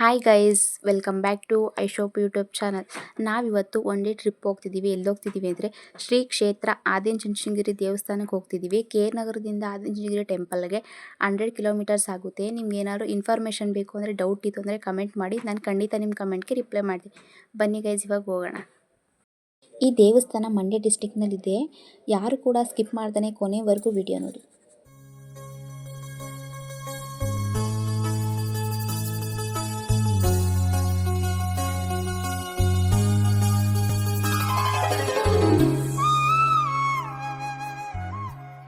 Hi guys welcome back to I shop YouTube channel ನಾವಿವತ್ತು one day trip ಹೋಗ್ತಿದ್ದೀವಿ ಎಲ್ಲಿ ಹೋಗ್ತಿದ್ದೀವಿ ಅಂದರೆ ಶ್ರೀ ಕ್ಷೇತ್ರ ಆದಿಚುಂಚನಗಿರಿ ದೇವಸ್ಥಾನಕ್ಕೆ ಹೋಗ್ತಿದ್ದೀವಿ ಕೆ ಆರ್ ನಗರದಿಂದ ಆದಿಚುಂಚನಗಿರಿ ಟೆಂಪಲ್ಗೆ ಹಂಡ್ರೆಡ್ ಕಿಲೋಮೀಟರ್ಸ್ ಆಗುತ್ತೆ. ನಿಮ್ಗೆ ಏನಾದರೂ ಇನ್ಫಾರ್ಮೇಷನ್ ಬೇಕು ಅಂದರೆ ಡೌಟ್ ಇತ್ತು ಅಂದರೆ ಕಮೆಂಟ್ ಮಾಡಿ. ನಾನು ಖಂಡಿತ ನಿಮ್ಮ ಕಮೆಂಟ್ಗೆ ರಿಪ್ಲೈ ಮಾಡ್ತೀನಿ. ಬನ್ನಿ ಗೈಸ್ ಇವಾಗ ಹೋಗೋಣ. ಈ ದೇವಸ್ಥಾನ ಮಂಡ್ಯ ಡಿಸ್ಟಿಕ್ನಲ್ಲಿದೆ ಯಾರು ಕೂಡ ಸ್ಕಿಪ್ ಮಾಡ್ದೇ ಕೊನೆವರೆಗೂ ವಿಡಿಯೋ ನೋಡಿ.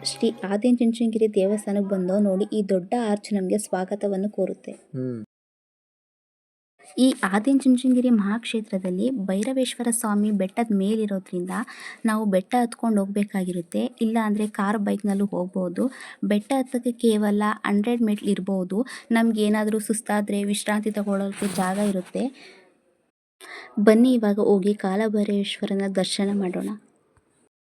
ಶ್ರೀ ಆದಿಚುಂಚನಗಿರಿ ದೇವಸ್ಥಾನಕ್ಕೆ ಬಂದೋ ನೋಡಿ ಈ ದೊಡ್ಡ ಆರ್ಚ್ ನಮಗೆ ಸ್ವಾಗತವನ್ನು ಕೋರುತ್ತೆ. ಈ ಆದಿಚುಂಚನಗಿರಿ ಮಹಾಕ್ಷೇತ್ರದಲ್ಲಿ ಭೈರವೇಶ್ವರ ಸ್ವಾಮಿ ಬೆಟ್ಟದ ಮೇಲಿರೋದ್ರಿಂದ ನಾವು ಬೆಟ್ಟ ಹತ್ಕೊಂಡು ಹೋಗಬೇಕಾಗಿರುತ್ತೆ. ಇಲ್ಲ ಅಂದರೆ ಕಾರ್ ಬೈಕ್ನಲ್ಲೂ ಹೋಗ್ಬೋದು. ಬೆಟ್ಟ ಹತ್ತೋಕ್ಕೆ ಕೇವಲ ಹಂಡ್ರೆಡ್ ಮೆಟ್ಲು ಇರ್ಬೋದು. ನಮ್ಗೆ ಏನಾದರೂ ಸುಸ್ತಾದರೆ ವಿಶ್ರಾಂತಿ ತಗೊಳ್ಳೋಕ್ಕೆ ಜಾಗ ಇರುತ್ತೆ. ಬನ್ನಿ ಇವಾಗ ಹೋಗಿ ಕಾಲಭೈರವೇಶ್ವರನ ದರ್ಶನ ಮಾಡೋಣ.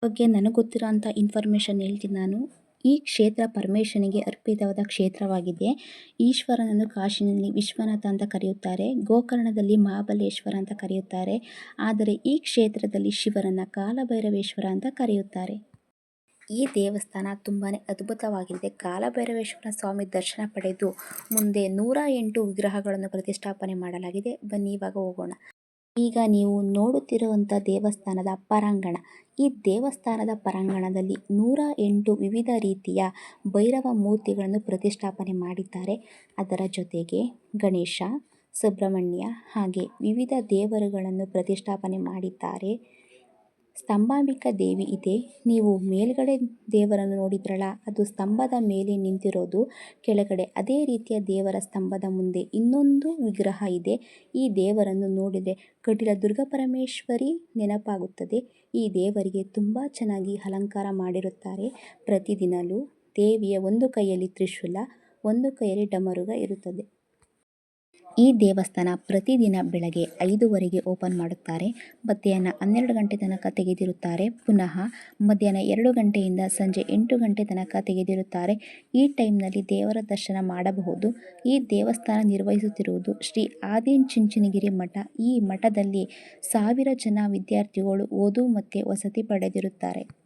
ಬಗ್ಗೆ ನನಗೆ ಗೊತ್ತಿರೋಂಥ ಇನ್ಫಾರ್ಮೇಷನ್ ಹೇಳ್ತೀನಿ ನಾನು. ಈ ಕ್ಷೇತ್ರ ಪರಮೇಶ್ವನಿಗೆ ಅರ್ಪಿತವಾದ ಕ್ಷೇತ್ರವಾಗಿದೆ. ಈಶ್ವರನನ್ನು ಕಾಶಿನಲ್ಲಿ ವಿಶ್ವನಾಥ ಅಂತ ಕರೆಯುತ್ತಾರೆ. ಗೋಕರ್ಣದಲ್ಲಿ ಮಹಾಬಲೇಶ್ವರ ಅಂತ ಕರೆಯುತ್ತಾರೆ. ಆದರೆ ಈ ಕ್ಷೇತ್ರದಲ್ಲಿ ಶಿವರನ್ನು ಕಾಲಭೈರವೇಶ್ವರ ಅಂತ ಕರೆಯುತ್ತಾರೆ. ಈ ದೇವಸ್ಥಾನ ತುಂಬಾ ಅದ್ಭುತವಾಗಿದೆ. ಕಾಲಭೈರವೇಶ್ವರ ಸ್ವಾಮಿ ದರ್ಶನ ಪಡೆದು ಮುಂದೆ ನೂರ ಎಂಟು ವಿಗ್ರಹಗಳನ್ನು ಪ್ರತಿಷ್ಠಾಪನೆ ಮಾಡಲಾಗಿದೆ. ಬನ್ನಿ ಇವಾಗ ಹೋಗೋಣ. ಈಗ ನೀವು ನೋಡುತ್ತಿರುವಂಥ ದೇವಸ್ಥಾನದ ಪರಾಂಗಣ. ಈ ದೇವಸ್ಥಾನದ ಪರಾಂಗಣದಲ್ಲಿ ನೂರ ಎಂಟು ವಿವಿಧ ರೀತಿಯ ಭೈರವ ಮೂರ್ತಿಗಳನ್ನು ಪ್ರತಿಷ್ಠಾಪನೆ ಮಾಡಿದ್ದಾರೆ. ಅದರ ಜೊತೆಗೆ ಗಣೇಶ, ಸುಬ್ರಹ್ಮಣ್ಯ ಹಾಗೆ ವಿವಿಧ ದೇವರುಗಳನ್ನು ಪ್ರತಿಷ್ಠಾಪನೆ ಮಾಡಿದ್ದಾರೆ. ಸ್ತಂಭಾಂಬಿಕಾ ದೇವಿ ಇದೆ. ನೀವು ಮೇಲ್ಗಡೆ ದೇವರನ್ನು ನೋಡಿದ್ರಲ್ಲ, ಅದು ಸ್ತಂಭದ ಮೇಲೆ ನಿಂತಿರೋದು ಕೆಳಗಡೆ. ಅದೇ ರೀತಿಯ ದೇವರ ಸ್ತಂಭದ ಮುಂದೆ ಇನ್ನೊಂದು ವಿಗ್ರಹ ಇದೆ. ಈ ದೇವರನ್ನು ನೋಡಿದರೆ ಕಟೀಲ ದುರ್ಗಾಪರಮೇಶ್ವರಿ ನೆನಪಾಗುತ್ತದೆ. ಈ ದೇವರಿಗೆ ತುಂಬ ಚೆನ್ನಾಗಿ ಅಲಂಕಾರ ಮಾಡಿರುತ್ತಾರೆ. ಪ್ರತಿದಿನಲೂ ದೇವಿಯ ಒಂದು ಕೈಯಲ್ಲಿ ತ್ರಿಶೂಲ, ಒಂದು ಕೈಯಲ್ಲಿ ಡಮರುಗ ಇರುತ್ತದೆ. ಈ ದೇವಸ್ಥಾನ ಪ್ರತಿದಿನ ಬೆಳಗ್ಗೆ ಐದುವರೆಗೆ ಓಪನ್ ಮಾಡುತ್ತಾರೆ. ಮಧ್ಯಾಹ್ನ ಹನ್ನೆರಡು ಗಂಟೆ ತನಕ ತೆಗೆದಿರುತ್ತಾರೆ. ಪುನಃ ಮಧ್ಯಾಹ್ನ ಎರಡು ಗಂಟೆಯಿಂದ ಸಂಜೆ ಎಂಟು ಗಂಟೆ ತನಕ ತೆಗೆದಿರುತ್ತಾರೆ. ಈ ಟೈಮ್ನಲ್ಲಿ ದೇವರ ದರ್ಶನ ಮಾಡಬಹುದು. ಈ ದೇವಸ್ಥಾನ ನಿರ್ವಹಿಸುತ್ತಿರುವುದು ಶ್ರೀ ಆದಿಚುಂಚನಗಿರಿ ಮಠ. ಈ ಮಠದಲ್ಲಿ ಸಾವಿರ ಜನ ವಿದ್ಯಾರ್ಥಿಗಳು ಓದು ಮತ್ತು ವಸತಿ ಪಡೆದಿರುತ್ತಾರೆ.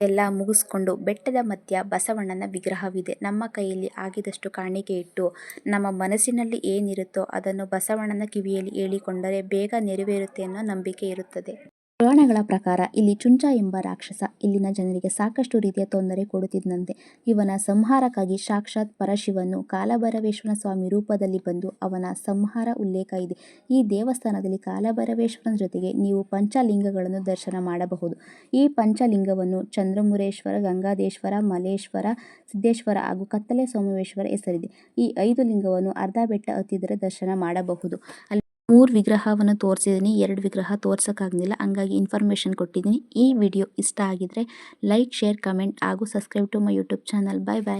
ಎಲ್ಲ ಮುಗಿಸ್ಕೊಂಡು ಬೆಟ್ಟದ ಮಧ್ಯ ಬಸವಣ್ಣನ ವಿಗ್ರಹವಿದೆ. ನಮ್ಮ ಕೈಯಲ್ಲಿ ಆಗಿದಷ್ಟು ಕಾಣಿಕೆ ಇಟ್ಟು ನಮ್ಮ ಮನಸ್ಸಿನಲ್ಲಿ ಏನಿರುತ್ತೋ ಅದನ್ನು ಬಸವಣ್ಣನ ಕಿವಿಯಲ್ಲಿ ಹೇಳಿಕೊಂಡರೆ ಬೇಗ ನೆರವೇರುತ್ತೆ ಅನ್ನೋ ನಂಬಿಕೆ ಇರುತ್ತದೆ. ಪುರಾಣಗಳ ಪ್ರಕಾರ ಇಲ್ಲಿ ಚುಂಚ ಎಂಬ ರಾಕ್ಷಸ ಇಲ್ಲಿನ ಜನರಿಗೆ ಸಾಕಷ್ಟು ರೀತಿಯ ತೊಂದರೆ ಕೊಡುತ್ತಿದ್ದಂತೆ. ಇವನ ಸಂಹಾರಕ್ಕಾಗಿ ಸಾಕ್ಷಾತ್ ಪರಶಿವನು ಕಾಲಭೈರವೇಶ್ವರ ಸ್ವಾಮಿ ರೂಪದಲ್ಲಿ ಬಂದು ಅವನ ಸಂಹಾರ ಉಲ್ಲೇಖ ಇದೆ. ಈ ದೇವಸ್ಥಾನದಲ್ಲಿ ಕಾಲಭೈರವೇಶ್ವರನ ಜೊತೆಗೆ ನೀವು ಪಂಚಲಿಂಗಗಳನ್ನು ದರ್ಶನ ಮಾಡಬಹುದು. ಈ ಪಂಚಲಿಂಗವನ್ನು ಚಂದ್ರಮುರೇಶ್ವರ ಗಂಗಾದೇಶ್ವರ ಮಲೇಶ್ವರ ಸಿದ್ದೇಶ್ವರ ಹಾಗೂ ಕತ್ತಲೆ ಸೋಮೇಶ್ವರ ಹೆಸರಿದೆ. ಈ ಐದು ಲಿಂಗವನ್ನು ಅರ್ಧ ಬೆಟ್ಟ ಹತ್ತಿದರೆ ದರ್ಶನ ಮಾಡಬಹುದು. ಮೂರು ವಿಗ್ರಹವನ್ನು ತೋರಿಸಿದ್ದೀನಿ, ಎರಡು ವಿಗ್ರಹ ತೋರ್ಸೋಕ್ಕಾಗಲಿಲ್ಲ ಹಂಗಾಗಿ ಇನ್ಫಾರ್ಮೇಷನ್ ಕೊಟ್ಟಿದ್ದೀನಿ. ಈ ವಿಡಿಯೋ ಇಷ್ಟ ಆಗಿದ್ರೆ ಲೈಕ್ ಶೇರ್ ಕಮೆಂಟ್ ಹಾಗೂ subscribe to my YouTube channel bye bye